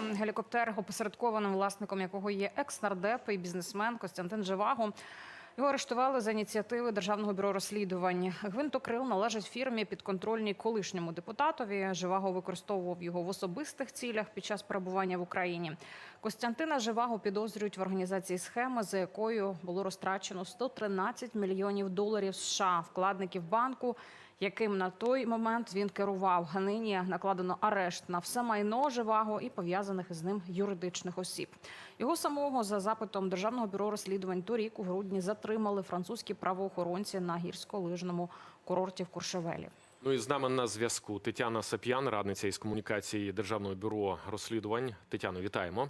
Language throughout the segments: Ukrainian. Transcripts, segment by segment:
Гелікоптер, опосередкованим власником якого є екс-нардеп і бізнесмен Костянтин Живаго. Його арештували за ініціативи Державного бюро розслідувань. Гвинтокрил належить фірмі підконтрольній колишньому депутатові. Живаго використовував його в особистих цілях під час перебування в Україні. Костянтина Живаго підозрюють в організації схеми, за якою було розтрачено 113 мільйонів доларів США вкладників банку, яким на той момент він керував. Нині накладено арешт на все майно Живаго і пов'язаних із ним юридичних осіб. Його самого за запитом Державного бюро розслідувань торік у грудні затримали французькі правоохоронці на гірськолижному курорті в Куршевелі. Ну і з нами на зв'язку Тетяна Сап'ян, радниця із комунікації Державного бюро розслідувань. Тетяно, вітаємо.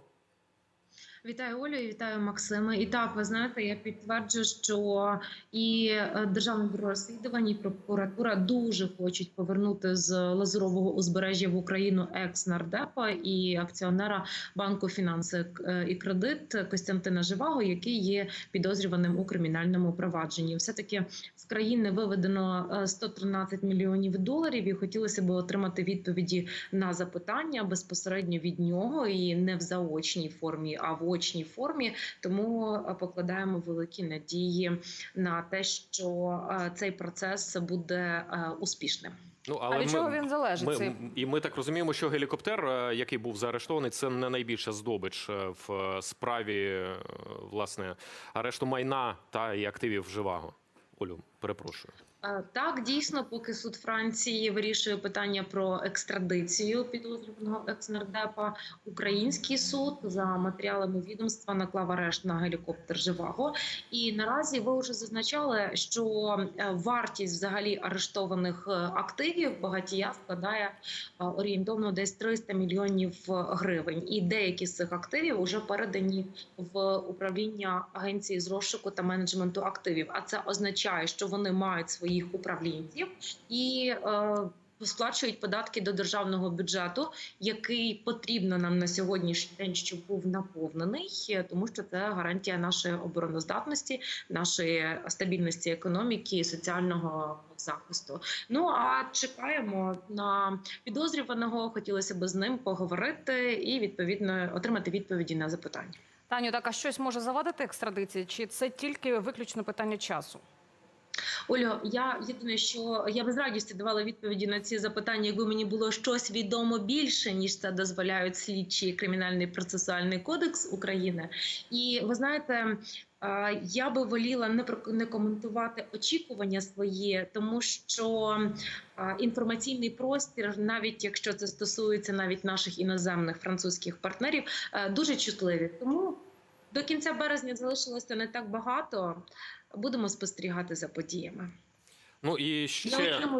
Вітаю Олю, і вітаю Максима. І так, ви знаєте, я підтверджую, що і е, Державне бюро розслідувань, і прокуратура дуже хочуть повернути з лазурового узбережжя в Україну екс-нардепа і акціонера банку фінанси е, і кредит Костянтина Живаго, який є підозрюваним у кримінальному провадженні. Все таки з країни виведено е, 113 мільйонів доларів, і хотілося б отримати відповіді на запитання безпосередньо від нього і не в заочній формі, а в очній формі. Тому е, покладаємо великі надії на те, що е, цей процес буде е, успішним. Ну А від чого він залежить? Ми, цей? і ми так розуміємо, що гелікоптер, який був заарештований, це не найбільша здобич в справі власне арешту майна та і активів Живаго. Олю, перепрошую. Так, дійсно, поки суд Франції вирішує питання про екстрадицію підозрюваного екснардепа, український суд за матеріалами відомства наклав арешт на гелікоптер Живаго. І наразі ви вже зазначали, що е, вартість взагалі арештованих е, активів багатія складає е, орієнтовно десь 300 мільйонів гривень. І деякі з цих активів вже передані в управління агенції з розшуку та менеджменту активів. А це означає, що вони мають своїх управлінців і е, сплачують податки до державного бюджету, який потрібно нам на сьогоднішній день, щоб був наповнений, тому що це гарантія нашої обороноздатності, нашої стабільності економіки і соціального захисту. Ну а чекаємо на підозрюваного. Хотілося б з ним поговорити і відповідно отримати відповіді на запитання. Таню, так а щось може завадити екстрадиції? Чи це тільки виключно питання часу? Олю, я єдине, що я без радості давала відповіді на ці запитання, якби мені було щось відомо більше, ніж це дозволяють слідчі кримінальний процесуальний кодекс України. І ви знаєте. Я би воліла не не коментувати очікування свої, тому що інформаційний простір, навіть якщо це стосується навіть наших іноземних французьких партнерів, е, дуже чутливі. Тому до кінця березня залишилося не так багато. Будемо спостерігати за подіями. Ну і Я ще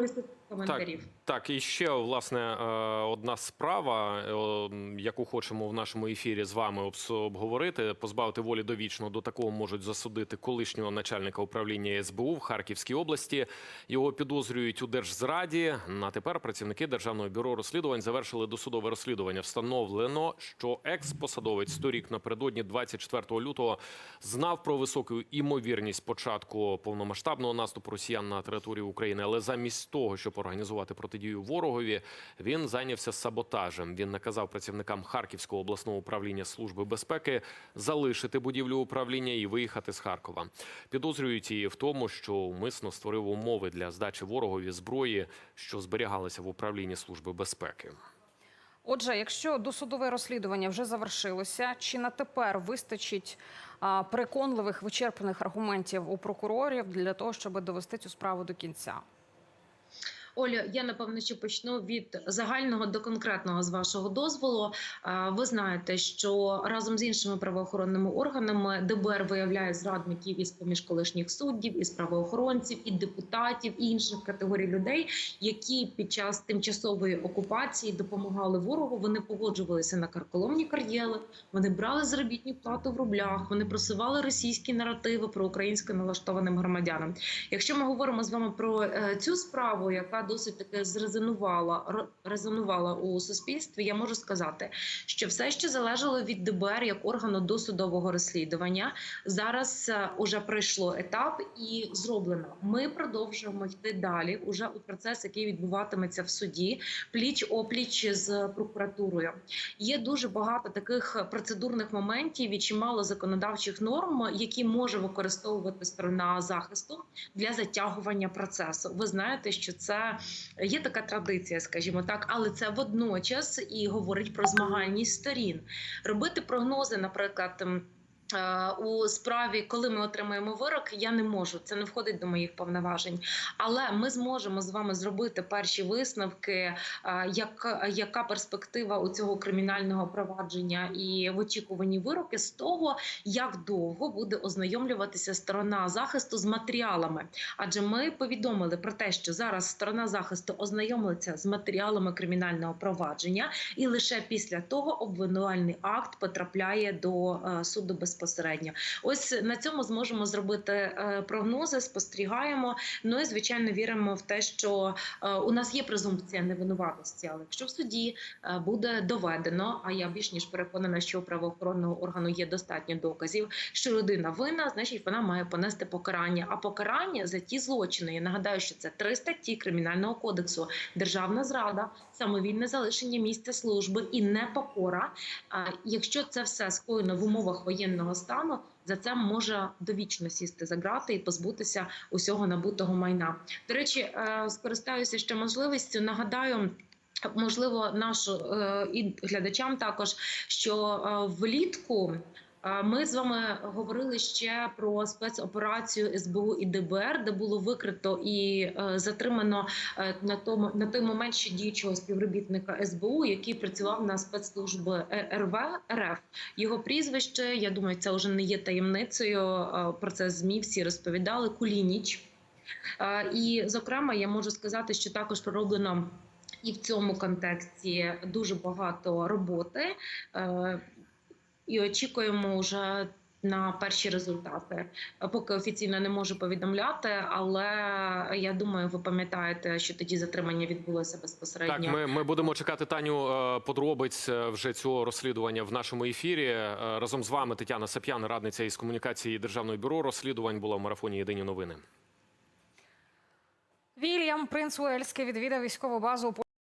з коментарів. Так, і ще власне е, одна справа, е, яку хочемо в нашому ефірі з вами обговорити. Позбавити волі довічно до такого можуть засудити колишнього начальника управління СБУ в Харківській області. Його підозрюють у держзраді. На тепер працівники державного бюро розслідувань завершили досудове розслідування. Встановлено, що екс-посадовець торік напередодні 24 лютого знав про високу імовірність початку повномасштабного наступу росіян на територію України, але замість того, щоб організувати протидію ворогові, він зайнявся саботажем. Він наказав працівникам Харківського обласного управління служби безпеки залишити будівлю управління і виїхати з Харкова. Підозрюють її в тому, що умисно створив умови для здачі ворогові зброї, що зберігалися в управлінні служби безпеки. Отже, якщо досудове розслідування вже завершилося, чи на тепер вистачить переконливих вичерпних аргументів у прокурорів для того, щоб довести цю справу до кінця? Оля, я напевно ще почну від загального до конкретного з вашого дозволу. Ви знаєте, що разом з іншими правоохоронними органами ДБР виявляє зрадників із поміж колишніх суддів, із правоохоронців, і депутатів і інших категорій людей, які під час тимчасової окупації допомагали ворогу. Вони погоджувалися на карколомні кар'єли, вони брали заробітну плату в рублях, вони просували російські наративи про українсько налаштованим громадянам. Якщо ми говоримо з вами про е, цю справу, яка досить таки зрезонувала резонувала у суспільстві. Я можу сказати, що все, що залежало від ДБР як органу досудового розслідування, зараз е, уже пройшло етап і зроблено. Ми продовжуємо йти далі. Уже у процес, який відбуватиметься в суді, пліч опліч з прокуратурою. Є дуже багато таких процедурних моментів і чимало законодавчих норм, які може використовувати сторона захисту для затягування процесу. Ви знаєте, що це є така традиція, скажімо так, але це водночас і говорить про змагальність сторін. Робити прогнози, наприклад. Е, У справі, коли ми отримаємо вирок, я не можу. Це не входить до моїх повноважень. Але ми зможемо з вами зробити перші висновки, е, як, яка перспектива у цього кримінального провадження і в очікуванні вироки з того, як довго буде ознайомлюватися сторона захисту з матеріалами. Адже ми повідомили про те, що зараз сторона захисту ознайомиться з матеріалами кримінального провадження, і лише після того обвинувальний акт потрапляє до е, суду безпосередньо. Ось на цьому зможемо зробити е, прогнози, спостерігаємо. Ну і звичайно віримо в те, що е, у нас є презумпція невинуватості, але якщо в суді е, буде доведено, а я більш ніж переконана, що у правоохоронного органу є достатньо доказів, що людина винна, значить вона має понести покарання. А покарання за ті злочини. Я нагадаю, що це три статті кримінального кодексу: державна зрада, самовільне залишення місця служби і непокора. Якщо це все скоєно в умовах воєнного стану. За це може довічно сісти за грати і позбутися усього набутого майна. До речі, е, скористаюся ще можливістю. Нагадаю. Можливо, нашу е, і глядачам також, що е, влітку ми з вами говорили ще про спецоперацію СБУ і ДБР, де було викрито і е, затримано е, на тому на той момент ще діючого співробітника СБУ, який працював на спецслужби Е- РВ РФ. Його прізвище, я думаю, це вже не є таємницею. е, Про це змі всі розповідали. Кулініч. Е, І, зокрема, я можу сказати, що також пророблено і в цьому контексті дуже багато роботи, Е, і очікуємо вже. На перші результати поки офіційно не можу повідомляти, але я думаю, ви пам'ятаєте, що тоді затримання відбулося безпосередньо. Так, ми, ми будемо чекати Таню е, подробиць е, вже цього розслідування в нашому ефірі. Е, Разом з вами Тетяна Сап'ян, радниця із комунікації Державного бюро розслідувань, була в марафоні Єдині новини. Вільям принц Уельський відвідав військову базу у